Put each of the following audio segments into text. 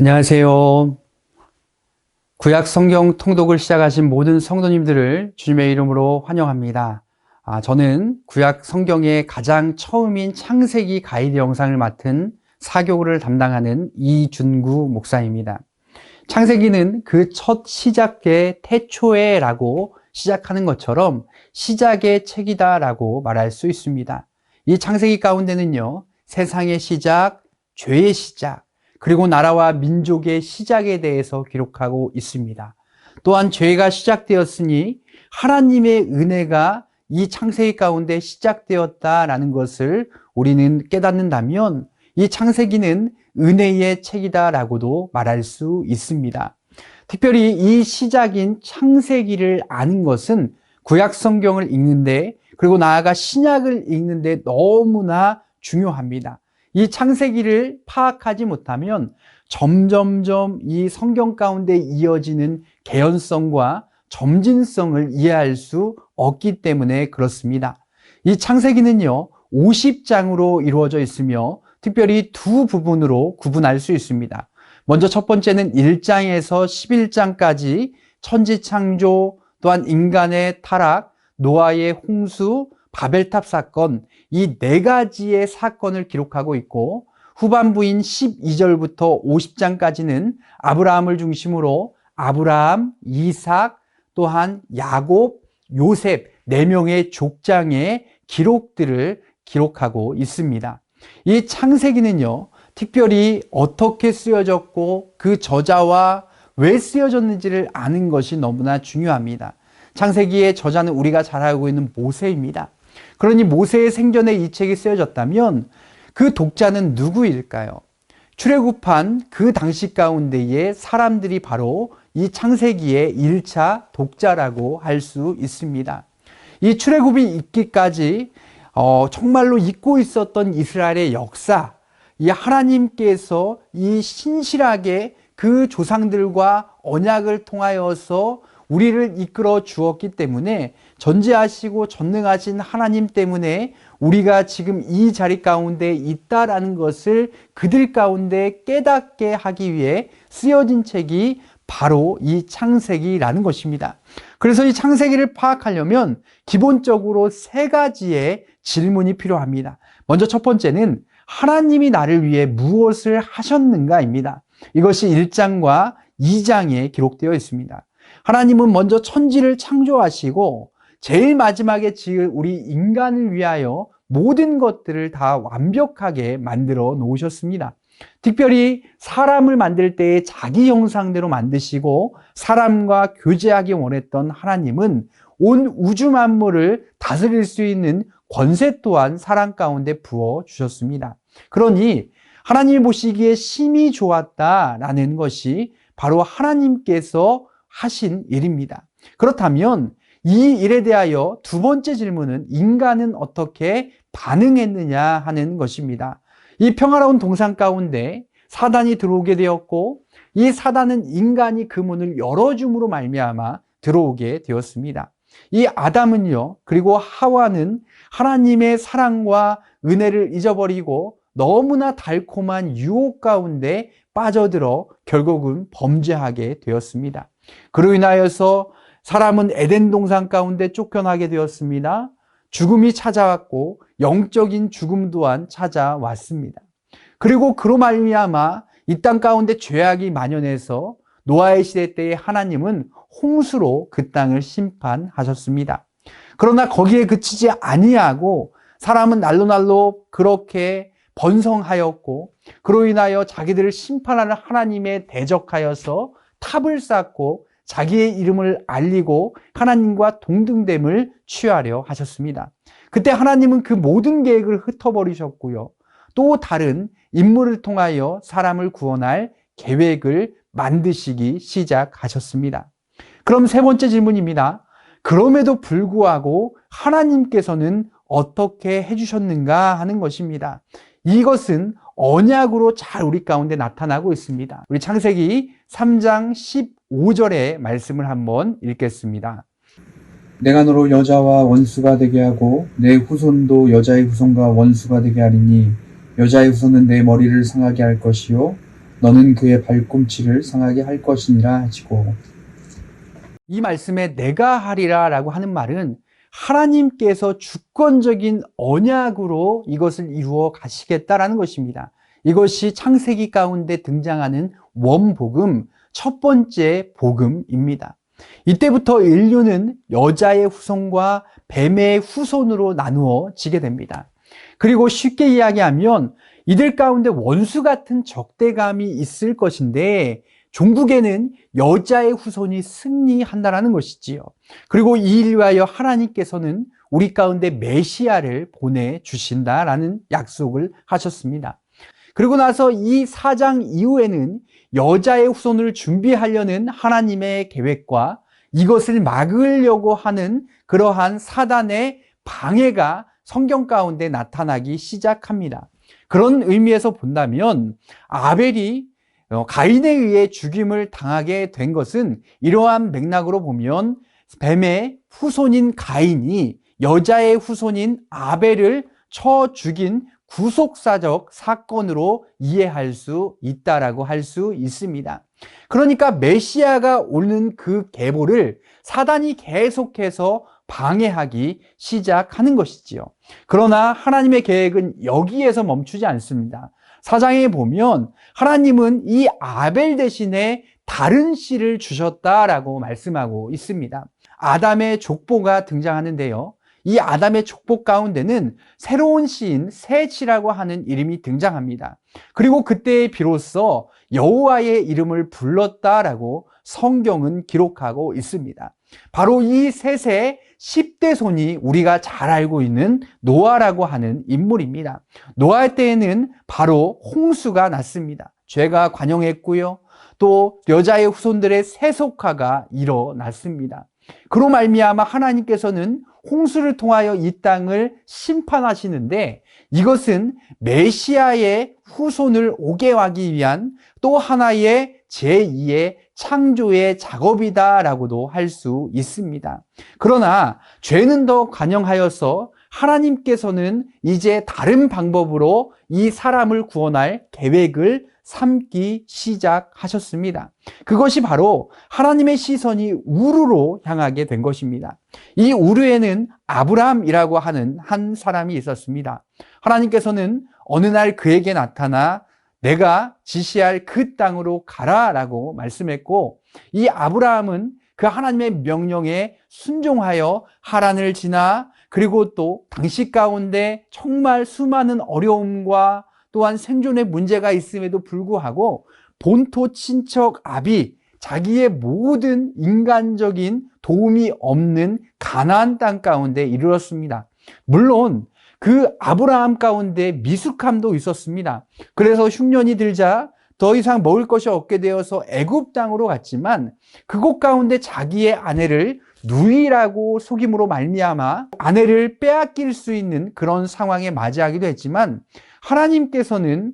안녕하세요. 구약 성경 통독을 시작하신 모든 성도님들을 주님의 이름으로 환영합니다. 아, 저는 구약 성경의 가장 처음인 창세기 가이드 영상을 맡은 사교를 담당하는 이준구 목사입니다. 창세기는 그 첫 시작의 태초에 라고 시작하는 것처럼 시작의 책이다 라고 말할 수 있습니다. 이 창세기 가운데는요, 세상의 시작, 죄의 시작, 그리고 나라와 민족의 시작에 대해서 기록하고 있습니다. 또한 죄가 시작되었으니 하나님의 은혜가 이 창세기 가운데 시작되었다라는 것을 우리는 깨닫는다면 이 창세기는 은혜의 책이다라고도 말할 수 있습니다. 특별히 이 시작인 창세기를 아는 것은 구약 성경을 읽는데 그리고 나아가 신약을 읽는데 너무나 중요합니다. 이 창세기를 파악하지 못하면 점점점 이 성경 가운데 이어지는 개연성과 점진성을 이해할 수 없기 때문에 그렇습니다. 이 창세기는요, 50장으로 이루어져 있으며 특별히 두 부분으로 구분할 수 있습니다. 먼저 첫 번째는 1장에서 11장까지 천지 창조, 또한 인간의 타락, 노아의 홍수, 바벨탑 사건, 이 네 가지의 사건을 기록하고 있고, 후반부인 12절부터 50장까지는 아브라함을 중심으로 아브라함, 이삭, 또한 야곱, 요셉, 네 명의 족장의 기록들을 기록하고 있습니다. 이 창세기는요, 특별히 어떻게 쓰여졌고 그 저자와 왜 쓰여졌는지를 아는 것이 너무나 중요합니다. 창세기의 저자는 우리가 잘 알고 있는 모세입니다. 그러니 모세의 생전에 이 책이 쓰여졌다면 그 독자는 누구일까요? 출애굽한 그 당시 가운데의 사람들이 바로 이 창세기의 1차 독자라고 할 수 있습니다. 이 출애굽이 있기까지 어, 정말로 잊고 있었던 이스라엘의 역사, 이 하나님께서 이 신실하게 그 조상들과 언약을 통하여서 우리를 이끌어 주었기 때문에 전지하시고 전능하신 하나님 때문에 우리가 지금 이 자리 가운데 있다라는 것을 그들 가운데 깨닫게 하기 위해 쓰여진 책이 바로 이 창세기라는 것입니다. 그래서 이 창세기를 파악하려면 기본적으로 세 가지의 질문이 필요합니다. 먼저 첫 번째는 하나님이 나를 위해 무엇을 하셨는가입니다. 이것이 1장과 2장에 기록되어 있습니다. 하나님은 먼저 천지를 창조하시고 제일 마지막에 지을 우리 인간을 위하여 모든 것들을 다 완벽하게 만들어 놓으셨습니다. 특별히 사람을 만들 때에 자기 형상대로 만드시고 사람과 교제하기 원했던 하나님은 온 우주 만물을 다스릴 수 있는 권세 또한 사람 가운데 부어 주셨습니다. 그러니 하나님이 보시기에 심히 좋았다라는 것이 바로 하나님께서 하신 일입니다. 그렇다면 이 일에 대하여 두 번째 질문은 인간은 어떻게 반응했느냐 하는 것입니다. 이 평화로운 동산 가운데 사단이 들어오게 되었고 이 사단은 인간이 그 문을 열어줌으로 말미암아 들어오게 되었습니다. 이 아담은요, 그리고 하와는 하나님의 사랑과 은혜를 잊어버리고 너무나 달콤한 유혹 가운데 빠져들어 결국은 범죄하게 되었습니다. 그로 인하여서 사람은 에덴 동산 가운데 쫓겨나게 되었습니다. 죽음이 찾아왔고 영적인 죽음 또한 찾아왔습니다. 그리고 그로 말미암아 이 땅 가운데 죄악이 만연해서 노아의 시대 때에 하나님은 홍수로 그 땅을 심판하셨습니다. 그러나 거기에 그치지 아니하고 사람은 날로 날로 그렇게 번성하였고 그로 인하여 자기들을 심판하는 하나님에 대적하여서 탑을 쌓고 자기의 이름을 알리고 하나님과 동등됨을 취하려 하셨습니다. 그때 하나님은 그 모든 계획을 흩어버리셨고요. 또 다른 인물을 통하여 사람을 구원할 계획을 만드시기 시작하셨습니다. 그럼 세 번째 질문입니다. 그럼에도 불구하고 하나님께서는 어떻게 해주셨는가 하는 것입니다. 이것은 언약으로 잘 우리 가운데 나타나고 있습니다. 우리 창세기 3장 15절의 말씀을 한번 읽겠습니다. 내가 너로 여자와 원수가 되게 하고 내 후손도 여자의 후손과 원수가 되게 하리니 여자의 후손은 내 머리를 상하게 할 것이요 너는 그의 발꿈치를 상하게 할 것이니라 하시고 이 말씀에 내가 하리라 라고 하는 말은 하나님께서 주권적인 언약으로 이것을 이루어 가시겠다라는 것입니다. 이것이 창세기 가운데 등장하는 원복음, 첫 번째 복음입니다. 이때부터 인류는 여자의 후손과 뱀의 후손으로 나누어지게 됩니다. 그리고 쉽게 이야기하면 이들 가운데 원수 같은 적대감이 있을 것인데 종국에는 여자의 후손이 승리한다라는 것이지요. 그리고 이 위하여 하나님께서는 우리 가운데 메시아를 보내주신다라는 약속을 하셨습니다. 그리고 나서 이 사장 이후에는 여자의 후손을 준비하려는 하나님의 계획과 이것을 막으려고 하는 그러한 사단의 방해가 성경 가운데 나타나기 시작합니다. 그런 의미에서 본다면 아벨이 어, 가인에 의해 죽임을 당하게 된 것은 이러한 맥락으로 보면 뱀의 후손인 가인이 여자의 후손인 아벨을 쳐 죽인 구속사적 사건으로 이해할 수 있다라고 할 수 있습니다. 그러니까 메시아가 오는 그 계보를 사단이 계속해서 방해하기 시작하는 것이지요. 그러나 하나님의 계획은 여기에서 멈추지 않습니다. 사장에 보면 하나님은 이 아벨 대신에 다른 씨를 주셨다라고 말씀하고 있습니다. 아담의 족보가 등장하는데요. 이 아담의 족보 가운데는 새로운 씨인 셋이라고 하는 이름이 등장합니다. 그리고 그때 비로소 여호와의 이름을 불렀다라고 성경은 기록하고 있습니다. 바로 이 셋의 10대 손이 우리가 잘 알고 있는 노아라고 하는 인물입니다. 노아 때에는 바로 홍수가 났습니다. 죄가 관영했고요. 또 여자의 후손들의 세속화가 일어났습니다. 그로 말미암아 하나님께서는 홍수를 통하여 이 땅을 심판하시는데 이것은 메시아의 후손을 오게 하기 위한 또 하나의 제2의 창조의 작업이다라고도 할 수 있습니다. 그러나 죄는 더 관영하여서 하나님께서는 이제 다른 방법으로 이 사람을 구원할 계획을 삼기 시작하셨습니다. 그것이 바로 하나님의 시선이 우르로 향하게 된 것입니다. 이 우르에는 아브라함이라고 하는 한 사람이 있었습니다. 하나님께서는 어느 날 그에게 나타나 내가 지시할 그 땅으로 가라 라고 말씀했고 이 아브라함은 그 하나님의 명령에 순종하여 하란을 지나 그리고 또 당시 가운데 정말 수많은 어려움과 또한 생존의 문제가 있음에도 불구하고 본토 친척 아비 자기의 모든 인간적인 도움이 없는 가나안 땅 가운데 이르렀습니다. 물론 그 아브라함 가운데 미숙함도 있었습니다. 그래서 흉년이 들자 더 이상 먹을 것이 없게 되어서 애굽 땅으로 갔지만 그곳 가운데 자기의 아내를 누이라고 속임으로 말미암아 아내를 빼앗길 수 있는 그런 상황에 맞이하기도 했지만 하나님께서는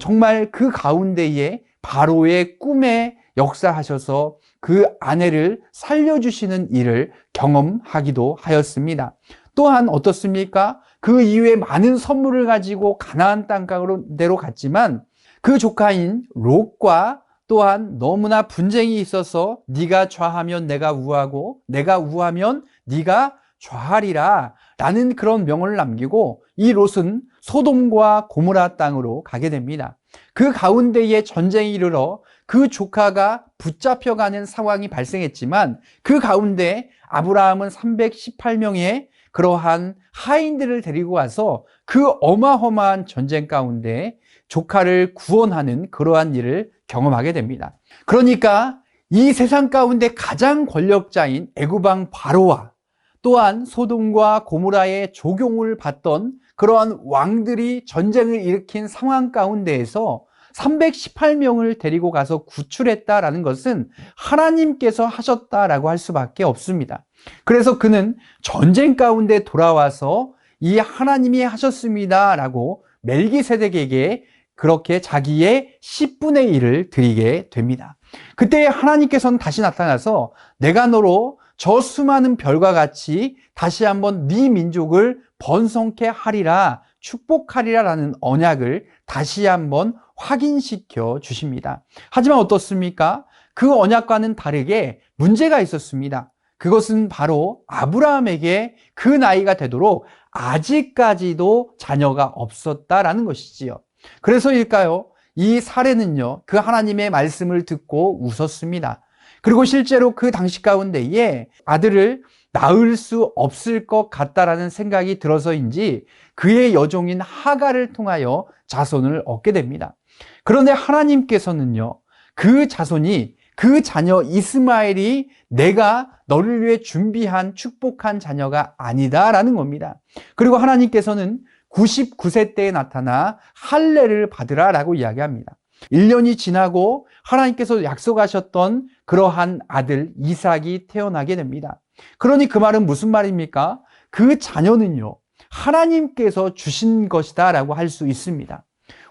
정말 그 가운데에 바로의 꿈에 역사하셔서 그 아내를 살려주시는 일을 경험하기도 하였습니다. 또한 어떻습니까? 그 이후에 많은 선물을 가지고 가나안 땅가로 갔지만 그 조카인 롯과 또한 너무나 분쟁이 있어서 네가 좌하면 내가 우하고 내가 우하면 네가 좌하리라 라는 그런 명언을 남기고 이 롯은 소돔과 고무라 땅으로 가게 됩니다. 그 가운데에 전쟁이 이르러 그 조카가 붙잡혀가는 상황이 발생했지만 그 가운데 아브라함은 318명의 그러한 하인들을 데리고 와서 그 어마어마한 전쟁 가운데 조카를 구원하는 그러한 일을 경험하게 됩니다. 그러니까 이 세상 가운데 가장 권력자인 애구방 바로와 또한 소돔과 고무라의 조경을 받던 그러한 왕들이 전쟁을 일으킨 상황 가운데에서 318명을 데리고 가서 구출했다라는 것은 하나님께서 하셨다라고 할 수밖에 없습니다. 그래서 그는 전쟁 가운데 돌아와서 이 하나님이 하셨습니다라고 멜기세덱에게 그렇게 자기의 10분의 1을 드리게 됩니다. 그때 하나님께서는 다시 나타나서 내가 너로 저 수많은 별과 같이 다시 한번 네 민족을 번성케 하리라 축복하리라라는 언약을 다시 한번 확인시켜 주십니다. 하지만 어떻습니까? 그 언약과는 다르게 문제가 있었습니다. 그것은 바로 아브라함에게 그 나이가 되도록 아직까지도 자녀가 없었다라는 것이지요. 그래서일까요? 이 사례는요, 그 하나님의 말씀을 듣고 웃었습니다. 그리고 실제로 그 당시 가운데에 아들을 낳을 수 없을 것 같다라는 생각이 들어서인지 그의 여종인 하가를 통하여 자손을 얻게 됩니다. 그런데 하나님께서는요, 그 자손이 그 자녀 이스마엘이 내가 너를 위해 준비한 축복한 자녀가 아니다라는 겁니다. 그리고 하나님께서는 99세 때에 나타나 할례를 받으라라고 이야기합니다. 1년이 지나고 하나님께서 약속하셨던 그러한 아들 이삭이 태어나게 됩니다. 그러니 그 말은 무슨 말입니까? 그 자녀는요, 하나님께서 주신 것이다 라고 할 수 있습니다.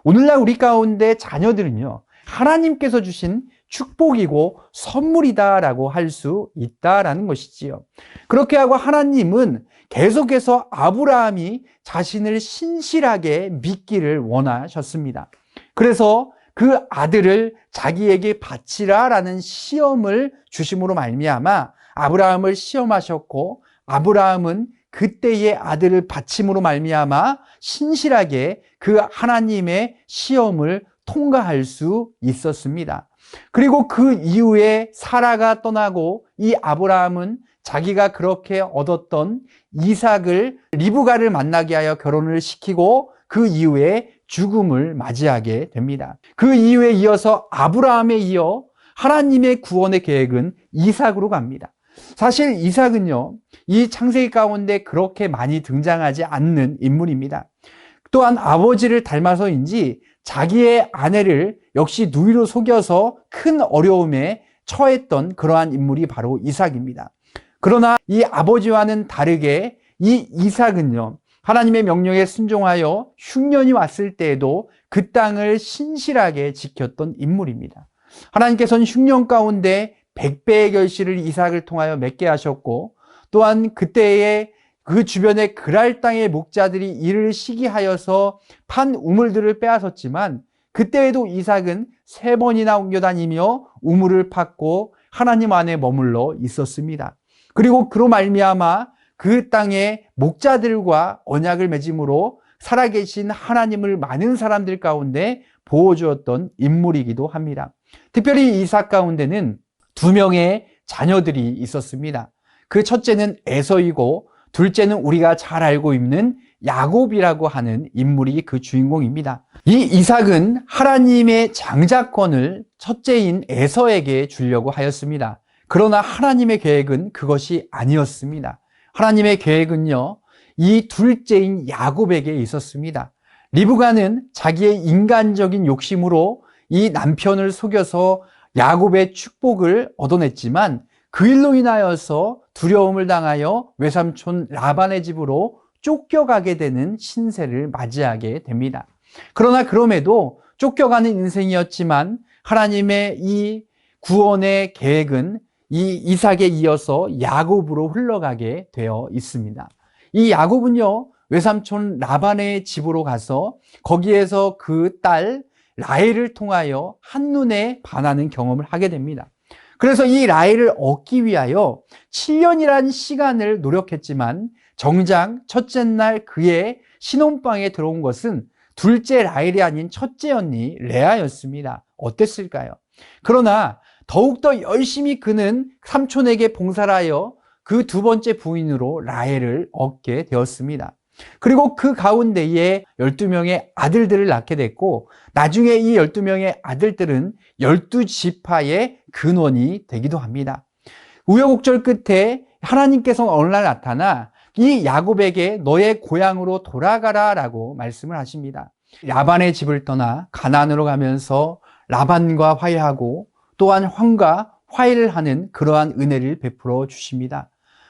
오늘날 우리 가운데 자녀들은요, 하나님께서 주신 축복이고 선물이다라고 할 수 있다라는 것이지요. 그렇게 하고 하나님은 계속해서 아브라함이 자신을 신실하게 믿기를 원하셨습니다. 그래서 그 아들을 자기에게 바치라라는 시험을 주심으로 말미암아 아브라함을 시험하셨고 아브라함은 그때의 아들을 바침으로 말미암아 신실하게 그 하나님의 시험을 통과할 수 있었습니다. 그리고 그 이후에 사라가 떠나고 이 아브라함은 자기가 그렇게 얻었던 이삭을 리브가를 만나게 하여 결혼을 시키고 그 이후에 죽음을 맞이하게 됩니다. 그 이후에 이어서 아브라함에 이어 하나님의 구원의 계획은 이삭으로 갑니다. 사실 이삭은요, 이 창세기 가운데 그렇게 많이 등장하지 않는 인물입니다. 또한 아버지를 닮아서인지 자기의 아내를 역시 누이로 속여서 큰 어려움에 처했던 그러한 인물이 바로 이삭입니다. 그러나 이 아버지와는 다르게 이 이삭은요, 하나님의 명령에 순종하여 흉년이 왔을 때에도 그 땅을 신실하게 지켰던 인물입니다. 하나님께서는 흉년 가운데 백배의 결실을 이삭을 통하여 맺게 하셨고 또한 그때에 그 주변의 그랄 땅의 목자들이 이를 시기하여서 판 우물들을 빼앗았지만 그때에도 이삭은 세 번이나 옮겨 다니며 우물을 팠고 하나님 안에 머물러 있었습니다. 그리고 그로 말미암아 그 땅의 목자들과 언약을 맺음으로 살아계신 하나님을 많은 사람들 가운데 보호주었던 인물이기도 합니다. 특별히 이삭 가운데는 두 명의 자녀들이 있었습니다. 그 첫째는 에서이고 둘째는 우리가 잘 알고 있는 야곱이라고 하는 인물이 그 주인공입니다. 이 이삭은 하나님의 장자권을 첫째인 에서에게 주려고 하였습니다. 그러나 하나님의 계획은 그것이 아니었습니다. 하나님의 계획은요, 이 둘째인 야곱에게 있었습니다. 리브가는 자기의 인간적인 욕심으로 이 남편을 속여서 야곱의 축복을 얻어냈지만 그 일로 인하여서 두려움을 당하여 외삼촌 라반의 집으로 쫓겨가게 되는 신세를 맞이하게 됩니다. 그러나 그럼에도 쫓겨가는 인생이었지만 하나님의 이 구원의 계획은 이 이삭에 이어서 야곱으로 흘러가게 되어 있습니다. 이 야곱은요, 외삼촌 라반의 집으로 가서 거기에서 그 딸 라헬을 통하여 한눈에 반하는 경험을 하게 됩니다. 그래서 이 라헬을 얻기 위하여 7년이라는 시간을 노력했지만 정작 첫째 날 그의 신혼방에 들어온 것은 둘째 라헬이 아닌 첫째 언니 레아였습니다. 어땠을까요? 그러나 더욱더 열심히 그는 삼촌에게 봉사를 하여 그 두 번째 부인으로 라헬을 얻게 되었습니다. 그리고 그 가운데에 12명의 아들들을 낳게 됐고 나중에 이 12명의 아들들은 12지파의 근원이 되기도 합니다. 우여곡절 끝에 하나님께서 어느 날 나타나 이 야곱에게 너의 고향으로 돌아가라 라고 말씀을 하십니다. 라반의 집을 떠나 가나안으로 가면서 라반과 화해하고 또한 황과 화해를 하는 그러한 은혜를 베풀어 주십니다.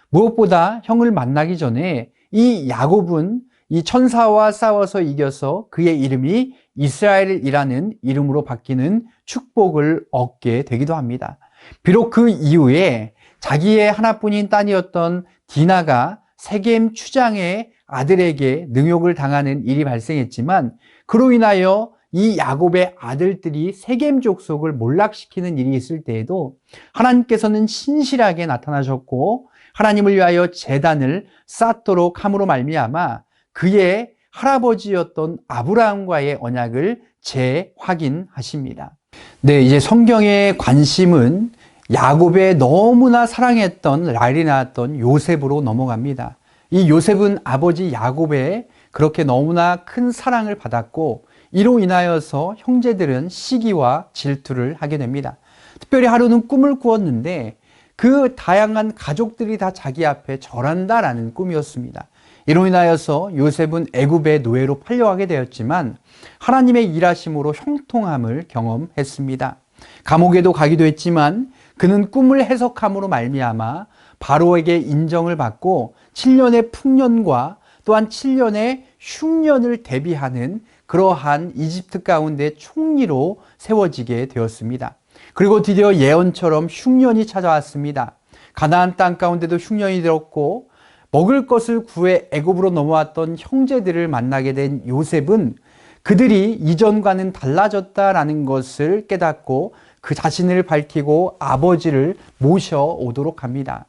무엇보다 형을 만나기 전에 이 야곱은 이 천사와 싸워서 이겨서 그의 이름이 이스라엘이라는 이름으로 바뀌는 축복을 얻게 되기도 합니다. 비록 그 이후에 자기의 하나뿐인 딸이었던 디나가 세겜 추장의 아들에게 능욕을 당하는 일이 발생했지만 그로 인하여 이 야곱의 아들들이 세겜 족속을 몰락시키는 일이 있을 때에도 하나님께서는 신실하게 나타나셨고 하나님을 위하여 재단을 쌓도록 함으로 말미암아 그의 할아버지였던 아브라함과의 언약을 재확인하십니다. 네, 이제 성경의 관심은 야곱의 너무나 사랑했던 랄이 낳았던 요셉으로 넘어갑니다. 이 요셉은 아버지 야곱의 그렇게 너무나 큰 사랑을 받았고 이로 인하여서 형제들은 시기와 질투를 하게 됩니다. 특별히 하루는 꿈을 꾸었는데 그 다양한 가족들이 다 자기 앞에 절한다라는 꿈이었습니다. 이로 인하여서 요셉은 애굽의 노예로 팔려가게 되었지만 하나님의 일하심으로 형통함을 경험했습니다. 감옥에도 가기도 했지만 그는 꿈을 해석함으로 말미암아 바로에게 인정을 받고 7년의 풍년과 또한 7년의 흉년을 대비하는 그러한 이집트 가운데 총리로 세워지게 되었습니다. 그리고 드디어 예언처럼 흉년이 찾아왔습니다. 가나안 땅 가운데도 흉년이 들었고 먹을 것을 구해 애굽으로 넘어왔던 형제들을 만나게 된 요셉은 그들이 이전과는 달라졌다라는 것을 깨닫고 그 자신을 밝히고 아버지를 모셔오도록 합니다.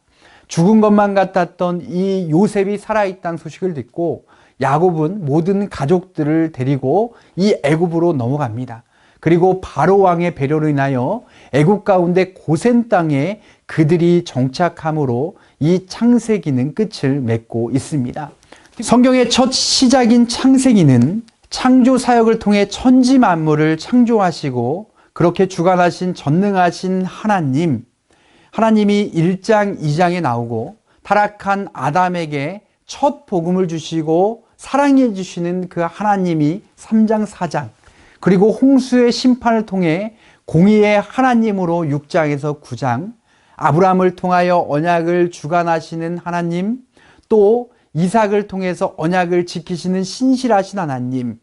죽은 것만 같았던 이 요셉이 살아있다는 소식을 듣고 야곱은 모든 가족들을 데리고 이 애굽으로 넘어갑니다. 그리고 바로 왕의 배려로 인하여 애굽 가운데 고센 땅에 그들이 정착함으로 이 창세기는 끝을 맺고 있습니다. 성경의 첫 시작인 창세기는 창조 사역을 통해 천지 만물을 창조하시고 그렇게 주관하신 전능하신 하나님, 하나님이 1장, 2장에 나오고 타락한 아담에게 첫 복음을 주시고 사랑해 주시는 그 하나님이 3장, 4장, 그리고 홍수의 심판을 통해 공의의 하나님으로 6장에서 9장, 아브라함을 통하여 언약을 주관하시는 하나님, 또 이삭을 통해서 언약을 지키시는 신실하신 하나님,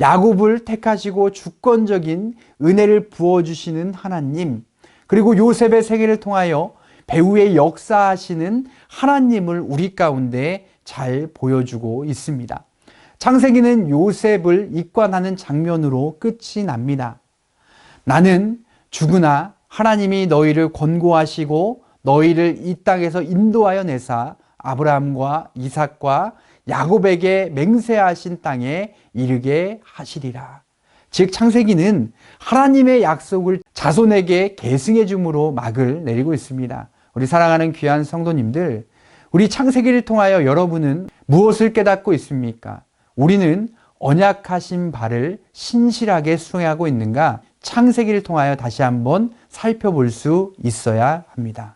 야곱을 택하시고 주권적인 은혜를 부어주시는 하나님, 그리고 요셉의 세계를 통하여 배후의 역사하시는 하나님을 우리 가운데 잘 보여주고 있습니다. 창세기는 요셉을 입관하는 장면으로 끝이 납니다. 나는 죽으나 하나님이 너희를 권고하시고 너희를 이 땅에서 인도하여 내사 아브라함과 이삭과 야곱에게 맹세하신 땅에 이르게 하시리라. 즉 창세기는 하나님의 약속을 자손에게 계승해 줌으로 막을 내리고 있습니다. 우리 사랑하는 귀한 성도님들, 우리 창세기를 통하여 여러분은 무엇을 깨닫고 있습니까? 우리는 언약하신 바를 신실하게 수행하고 있는가? 창세기를 통하여 다시 한번 살펴볼 수 있어야 합니다.